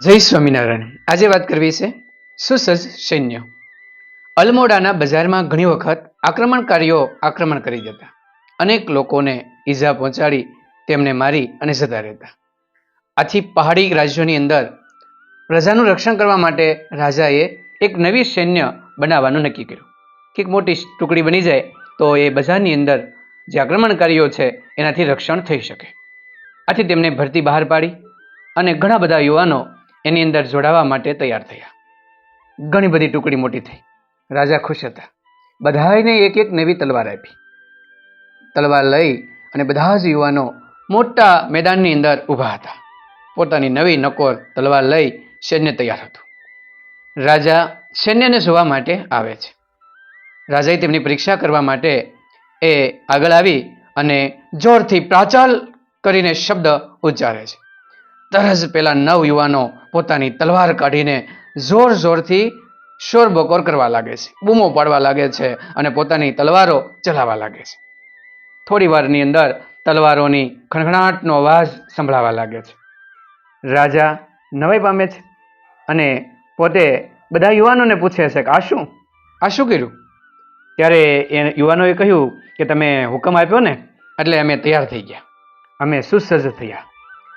જય સ્વામિનારાયણ. આજે વાત કરવી છે સુસજ્જ સૈન્ય. અલમોડાના બજારમાં ઘણી વખત આક્રમણકારીઓ આક્રમણ કરી જતા અનેક લોકોને ઈજા પહોંચાડી તેમને મારી અને જતા રહેતા. આથી પહાડી રાજ્યોની અંદર પ્રજાનું રક્ષણ કરવા માટે રાજાએ એક નવી સૈન્ય બનાવવાનું નક્કી કર્યું. કે એક મોટી ટુકડી બની જાય તો એ બજારની અંદર જે આક્રમણકારીઓ છે એનાથી રક્ષણ થઈ શકે. આથી તેમને ભરતી બહાર પાડી અને ઘણા બધા યુવાનો એની અંદર જોડાવા માટે તૈયાર થયા. ઘણી બધી ટુકડી મોટી થઈ. રાજા ખુશ હતા. બધાને એક એક નવી તલવાર આપી. તલવાર લઈ અને બધા જ યુવાનો મોટા મેદાનની અંદર ઊભા હતા. પોતાની નવી નકોર તલવાર લઈ સૈન્ય તૈયાર હતું. રાજા સૈન્યને જોવા માટે આવે છે. રાજાએ તેમની પરીક્ષા કરવા માટે એ આગળ આવી અને જોરથી પ્રાચાલ કરીને શબ્દ ઉચ્ચારે છે. તરત જ પેલા નવ યુવાનો પોતાની તલવાર કાઢીને જોર જોરથી શોર બકોર કરવા લાગે છે. બૂમો પાડવા લાગે છે અને પોતાની તલવારો ચલાવવા લાગે છે. થોડી વારની અંદર તલવારોની ખણખણાટનો અવાજ સંભળાવા લાગે છે. રાજા નવાઈ પામે છે અને પોતે બધા યુવાનોને પૂછે છે કે આ શું? આ શું કર્યું? ત્યારે એ યુવાનોએ કહ્યું કે તમે હુકમ આપ્યો ને? એટલે અમે તૈયાર થઈ ગયા. અમે સુસજ્જ થયા.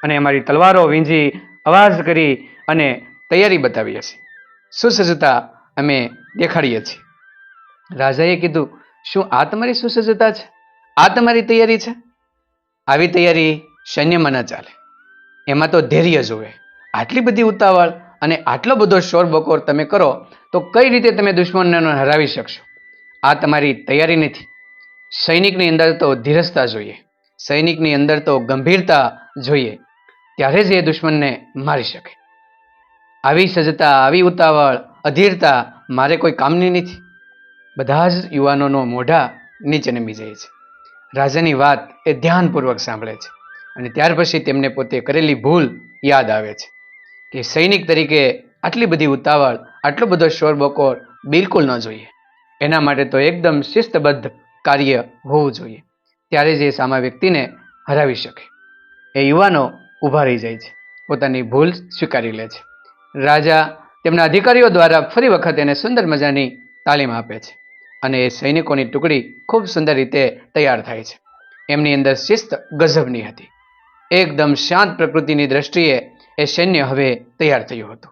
અને અમારી તલવારો વીંજી અવાજ કરી અને તૈયારી બતાવીએ છીએ સુસજ્જતા અમે દેખાડીએ છીએ. રાજાએ કીધું, શું આ તમારી સુસજ્જતા છે? આ તમારી તૈયારી છે? આવી તૈયારી સૈન્યમાં ન ચાલે. એમાં તો ધૈર્ય જોવે. આટલી બધી ઉતાવળ અને આટલો બધો શોર બકોર તમે કરો, તો કઈ રીતે તમે દુશ્મનને હરાવી શકશો? આ તમારી તૈયારી નથી. સૈનિકની અંદર તો ધીરજતા જોઈએ. સૈનિકની અંદર તો ગંભીરતા જોઈએ. ત્યારે જ એ દુશ્મનને મારી શકે. આવી સજ્જતા, આવી ઉતાવળ, અધીરતા મારે કોઈ કામની નથી. બધા જ યુવાનોનો મોઢા નીચે નમી જાય છે. રાજાની વાત એ ધ્યાનપૂર્વક સાંભળે છે અને ત્યાર પછી તેમને પોતે કરેલી ભૂલ યાદ આવે છે કે સૈનિક તરીકે આટલી બધી ઉતાવળ, આટલો બધો શોર બકોર બિલકુલ ન જોઈએ. એના માટે તો એકદમ શિસ્તબદ્ધ કાર્ય હોવું જોઈએ. ત્યારે જ એ સામા વ્યક્તિને હરાવી શકે. એ યુવાનો ઊભા રહી જાય છે, પોતાની ભૂલ સ્વીકારી લે છે. રાજા તેમના અધિકારીઓ દ્વારા ફરી વખત એને સુંદર મજાની તાલીમ આપે છે અને એ સૈનિકોની ટુકડી ખૂબ સુંદર રીતે તૈયાર થાય છે. એમની અંદર શિસ્ત ગજબની હતી. એકદમ શાંત પ્રકૃતિની દ્રષ્ટિએ એ સૈન્ય હવે તૈયાર થયું હતું.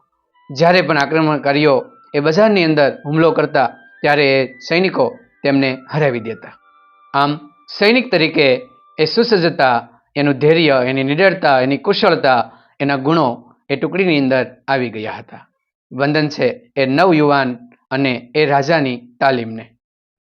જ્યારે પણ આક્રમણકારીઓ એ બજારની અંદર હુમલો કરતા ત્યારે એ સૈનિકો તેમને હરાવી દેતા. આમ સૈનિક તરીકે એ સુસજ્જતા એનું ધૈર્ય, એની નિડરતા, એની કુશળતા, એના ગુણો એ ટુકડીની અંદર આવી ગયા હતા. વંદન છે એ નવ યુવાન અને એ રાજાની તાલીમને.